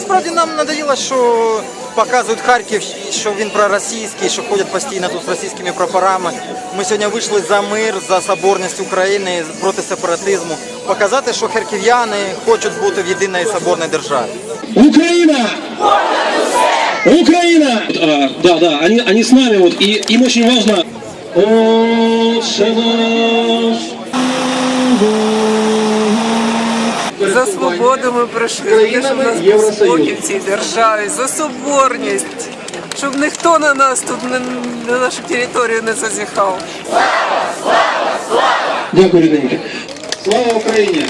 сподобалось, що показують Харків, що він проросійський, що ходять постійно тут з російськими прапорами. Ми сьогодні вийшли за мир, за соборність України, проти сепаратизму. Показати, що харків'яни хочуть бути в єдиній соборній державі. Украина! Украина! А, да, да, они, они с нами вот, и им очень важно. Отче наш, За свободу ми прийшли, за те, щоб у нас був спокій в цій державі, за соборність, щоб ніхто на нас тут не, на нашу територію не зазіхав. Дякую, рідненькі. Слава Україні!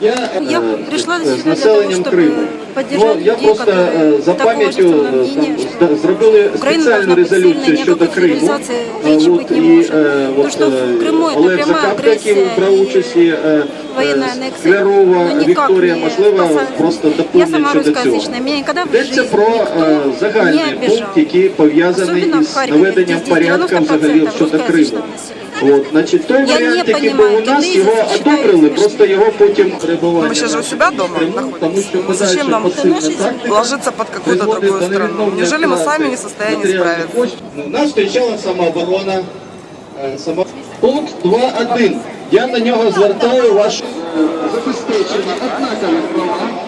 Я, Я е, пришла з сюда для того, населенням чтобы Криму. поддержать Ну, я людей, просто которые е, за такого же пам'яттю самого е, мнения, там что зда- зробили Украина спеціальну должна быть сильной, резолюцію ни о щодо какой Криму. цивилизации Е, речи от, быть не і, может. е, То, от, что в е, Крыму это Олег прямая Закапка, який агрессия брав и участь, і, е, военная е, аннексия, Склярова но никак Вікторія, не можливо, спасает. просто Я доповнять сама щодо цього. русскоязычная, меня никогда в Йдеться жизни про е, никто загальний не пункт, обижал. який пов'язаний Особенно в із Харькове, наведенням где здесь порядка 90% взагалі щодо Криму. русскоязычного населения. От, значить, той Я не варіант, який був понимаю, у нас, тузы його считают одобрили, смешным. просто його потім перебування. Мы сейчас же у себя дома Криму, находимся. тому що Ну, зачем подальша нам пасивна наші тактика ложиться под какую-то призводить другую до страну? невідновлення Неужели мы втрати сами не в состоянии матеріальних справиться? коштів? Ну, Нас зустрічала самооборона. е. Пункт 2.1. Я на нього звертаю вашу забезпечення однакових